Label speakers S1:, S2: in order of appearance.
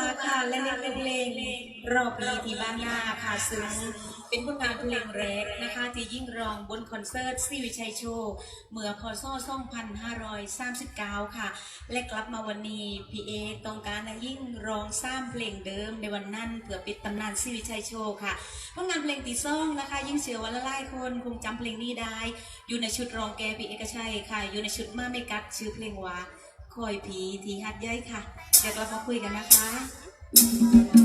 S1: าค่ะและเล่นเพลงรอบปีที่บ้านนาค่ะซึ่งเป็นผลงานเพลงแรกนะคะที่ยิ่งรองบนคอนเสิร์ตซีวิชัยโชว์เมื่อพศ2539 ค่ะ และกลับมาวันนี้พีเอต้องการให้ยิ่งรองสร้างเพลงเดิมในวันนั้นเพื่อปิดตำนานซีวิชัยโชว์ค่ะผลงานเพลงตีซ่องนะคะ ยิ่งเชื่อว่าหลายคนคงจำเพลงนี้ได้ อยู่ในชุดรองแกพีเอกชัยค่ะ อยู่ในชุดมาไม่กัดชื่อเพลงว่า คอยผีที่ฮัดย่อยค่ะ เดี๋ยวเรามาคุยกันนะคะ